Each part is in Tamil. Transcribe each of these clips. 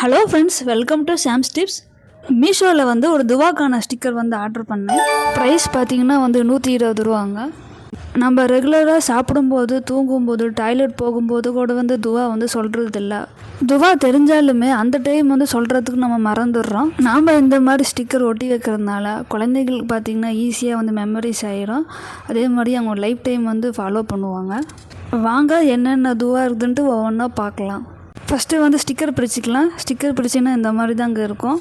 Hello friends welcome to Sam's tips மீஷோவில் வந்து ஒரு துவாக்கான ஸ்டிக்கர் வந்து ஆர்டர் பண்ணேன். ப்ரைஸ் பார்த்தீங்கன்னா வந்து நூற்றி இருபது ரூபாங்க. நம்ம ரெகுலராக சாப்பிடும்போது தூங்கும்போது டாய்லெட் போகும்போது கூட வந்து துவா வந்து சொல்கிறது இல்லை துவா தெரிஞ்சாலுமே அந்த டைம் வந்து சொல்கிறதுக்கு நம்ம மறந்துடுறோம். நாம் இந்த மாதிரி ஸ்டிக்கர் ஒட்டி வைக்கிறதுனால குழந்தைகளுக்கு பார்த்திங்கன்னா ஈஸியாக வந்து மெமரிஸ் ஆயிரும். அதே மாதிரி அவங்க லைஃப் டைம் வந்து ஃபாலோ பண்ணுவாங்க. வாங்க என்னென்ன துவா இருக்குதுன்ட்டு ஒவ்வொன்றா பார்க்கலாம் ஃபஸ்ட்டு வந்து ஸ்டிக்கர் பிரிச்சுக்கலாம் ஸ்டிக்கர் பிடிச்சின்னா இந்த மாதிரி தாங்க இருக்கும்.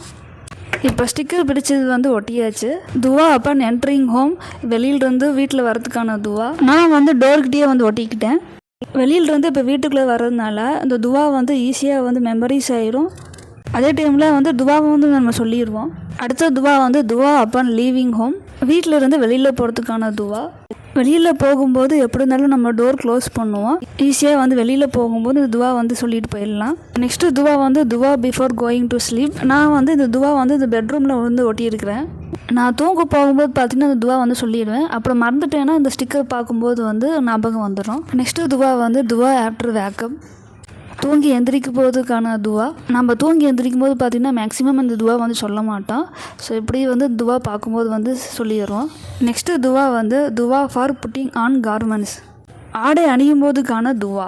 இப்போ ஸ்டிக்கர் பிடிச்சது வந்து ஒட்டியாச்சு. துவா அப்பன் என்ட்ரிங் ஹோம் வெளியிலிருந்து வீட்டில் வரதுக்கான துவா. நான் வந்து டோர்கிட்டயே வந்து ஒட்டிக்கிட்டேன். வெளியிலிருந்து இப்போ வீட்டுக்குள்ளே வர்றதுனால இந்த துவா வந்து ஈஸியாக வந்து மெமரிஸ் ஆயிரும். அதே டைமில் வந்து துவாவை வந்து நம்ம சொல்லிடுவோம் அடுத்த துவா வந்து துவா அப்பன் லீவிங் ஹோம் வீட்டில் இருந்து வெளியில் போகிறதுக்கான துவா. வெளியில் போகும்போது எப்படி இருந்தாலும் நம்ம டோர் க்ளோஸ் பண்ணுவோம். ஈஸியாக வந்து வெளியில் போகும்போது இந்த துவா வந்து சொல்லிட்டு போயிடலாம். நெக்ஸ்ட்டு துவா வந்து துவா பிஃபோர் கோயிங் டு ஸ்லீப் நான் வந்து இந்த துவா வந்து இந்த பெட்ரூமில் வந்து ஒட்டியிருக்கிறேன். நான் தூங்க போகும்போது பார்த்தீங்கன்னா அந்த துவா வந்து சொல்லிடுவேன். அப்புறம் மறந்துட்டேன்னா இந்த ஸ்டிக்கர் பார்க்கும்போது வந்து ஞாபகம் வந்துடும் நெக்ஸ்ட்டு துவா வந்து துவா ஆஃப்டர் வேக்கப் தூங்கி எந்திரிக்கும் போதுக்கான துவா. நம்ம தூங்கி எந்திரிக்கும் போது பார்த்திங்கன்னா மேக்ஸிமம் அந்த துவா வந்து சொல்ல மாட்டோம். ஸோ இப்படி வந்து துவா பார்க்கும்போது வந்து சொல்லிடுறோம். நெக்ஸ்ட்டு துவா வந்து துவா ஃபார் புட்டிங் ஆன் கார்மெண்ட்ஸ் ஆடை அணியும் போதுக்கான துவா.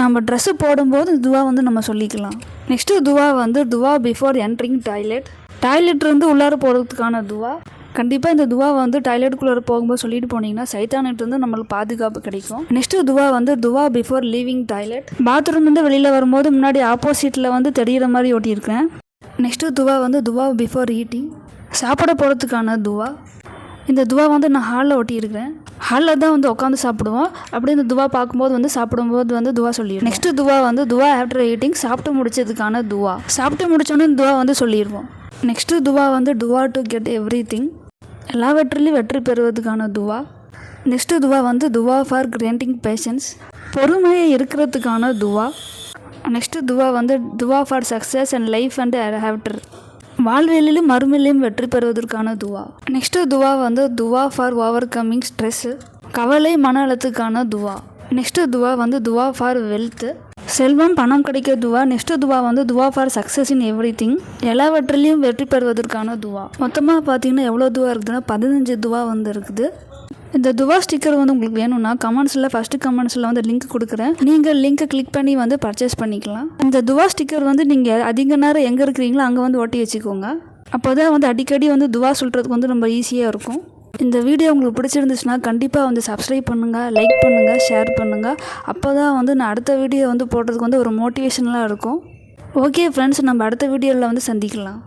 நம்ம ட்ரெஸ்ஸு போடும்போது துவா வந்து நம்ம சொல்லிக்கலாம். நெக்ஸ்ட்டு துவா வந்து துவா பிஃபோர் என்ட்ரிங் டாய்லெட் டாய்லெட் இருந்து உள்ளார போகிறதுக்கான துவா. கண்டிப்பாக இந்த துவா வந்து டாய்லெட்டுக்குள்ளே போகும்போது சொல்லிட்டு போனீங்கன்னா சைத்தானிட்டு நம்மளுக்கு பாதுகாப்பு கிடைக்கும். நெக்ஸ்ட்டு துவா வந்து துவா பிஃபோர் லீவிங் டாய்லெட் பாத்ரூம் வந்து வெளியில் வரும்போது முன்னாடி ஆப்போசிட்டில் வந்து தெரிகிற மாதிரி ஓட்டியிருக்கேன். நெக்ஸ்ட்டு துவா வந்து துவா பிஃபோர் ஈட்டிங் சாப்பிட போகிறதுக்கான துவா. இந்த துவா வந்து நான் ஹாலில் ஒட்டியிருக்கிறேன் ஹாலில் தான் வந்து உட்காந்து சாப்பிடுவோம். அப்படியே இந்த துவா பார்க்கும்போது வந்து சாப்பிடும்போது வந்து துவா சொல்லிடுவோம். நெக்ஸ்ட்டு துவா வந்து துவா ஆஃப்டர் ஈட்டிங் சாப்பிட்டு முடிச்சதுக்கான துவா. சாப்பிட்டு முடிச்சோன்னே துவா வந்து சொல்லிடுவோம். நெக்ஸ்ட்டு துவா வந்து துவா டு கெட் எவ்ரி திங் எல்லாவற்றிலையும் வெற்றி பெறுவதுக்கான துவா. நெக்ஸ்ட்டு துவா வந்து துவா ஃபார் கிராண்டிங் பேஷன்ஸ் பொறுமையை இருக்கிறதுக்கான துவா. நெக்ஸ்ட்டு துவா வந்து துவா for success and life and hereafter வாழ்வியலிலும் மறுமையிலும் வெற்றி பெறுவதற்கான துவா. நெக்ஸ்ட்டு துவா வந்து துவா ஃபார் ஓவர் கம்மிங் ஸ்ட்ரெஸ்ஸு கவலை மன அழுத்தத்துக்கான துவா. நெக்ஸ்ட்டு துவா வந்து துவா ஃபார் வெல்த்து செல்வம் பணம் கிடைக்க துவா நெக்ஸ்ட் துவா வந்து துவா for success in everything எல்லாவற்றிலையும் வெற்றி பெறுவதற்கான துவா. மொத்தமாக பார்த்தீங்கன்னா எவ்வளோ துவா இருக்குதுன்னா பதினஞ்சு துவா வந்து இருக்குது. இந்த துவா ஸ்டிக்கர் வந்து உங்களுக்கு வேணும்னா கமெண்ட்ஸில் ஃபஸ்ட்டு கமெண்ட்ஸில் வந்து லிங்க் கொடுக்குறேன். நீங்கள் லிங்க்கை கிளிக் பண்ணி வந்து பர்ச்சேஸ் பண்ணிக்கலாம். இந்த துவா ஸ்டிக்கர் வந்து நீங்கள் அதிக நேரம் எங்கே இருக்கிறீங்களோ அங்கே வந்து ஒட்டி வச்சுக்கோங்க. அப்போ தான் வந்து அடிக்கடி வந்து துவா சொல்கிறதுக்கு வந்து ரொம்ப ஈஸியாக இருக்கும். இந்த வீடியோ உங்களுக்கு பிடிச்சிருந்துச்சுன்னா கண்டிப்பாக வந்து சப்ஸ்கிரைப் பண்ணுங்கள் லைக் பண்ணுங்கள் ஷேர் பண்ணுங்கள் அப்போ தான் வந்து நான் அடுத்த வீடியோ வந்து போடுறதுக்கு வந்து ஒரு மோட்டிவேஷனலாக இருக்கும். ஓகே ஃப்ரெண்ட்ஸ் நம்ம அடுத்த வீடியோவில் வந்து சந்திக்கலாம்.